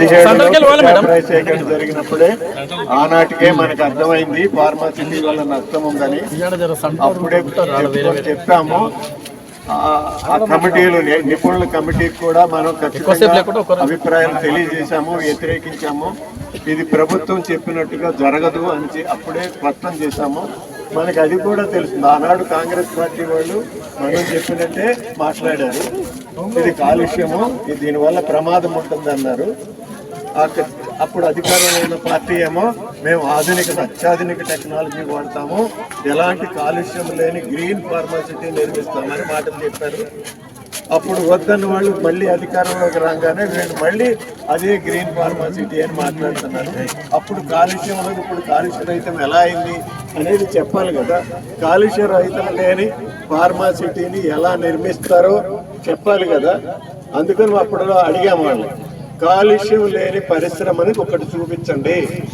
పదిహేడు సేకరణ జరిగినప్పుడే ఆనాటికే మనకు అర్థమైంది. ఫార్మాసిటీ వల్ల నష్టం ఉందని. అప్పుడే చెప్పాము. ఆ- కమిటీలు నిపుణుల కమిటీకి కూడా మనం ఖచ్చితంగా అభిప్రాయాలు తెలియజేశాము వ్యతిరేకించాము. ఇది ప్రభుత్వం చెప్పినట్టుగా జరగదు అని అప్పుడే స్పష్టం చేశాము. మనకి అది కూడా తెలుస్తుంది. ఆనాడు కాంగ్రెస్ పార్టీ వాళ్ళు మనం చెప్పినట్టే మాట్లాడారు. ఇది కాలుష్యము దీనివల్ల ప్రమాదం ఉంటుంది అన్నారు అప్పుడు అధికారంలో ఉన్న పార్టీ ఏమో మేము ఆధునిక అత్యాధునిక టెక్నాలజీ వాడతాము. ఎలాంటి కాలుష్యం లేని గ్రీన్ ఫార్మాసిటీ నిర్మిస్తామని మాటలు చెప్పారు. అప్పుడు వద్దన్న వాళ్ళు మళ్ళీ అధికారంలోకి రాగానే వీళ్ళు మళ్ళీ అదే గ్రీన్ ఫార్మాసిటీ అని మాట్లాడుతున్నారు. అప్పుడు కాలుష్యం అనేది ఇప్పుడు కాలుష్య రహితం ఎలా అయింది అనేది చెప్పాలి కదా. కాలుష్య రహితం లేని ఫార్మాసిటీని ఎలా నిర్మిస్తారో చెప్పాలి కదా. అందుకని అప్పుడు అడిగాము వాళ్ళు కాలుష్యం లేని పరిశ్రమని ఒకటి చూపించండి.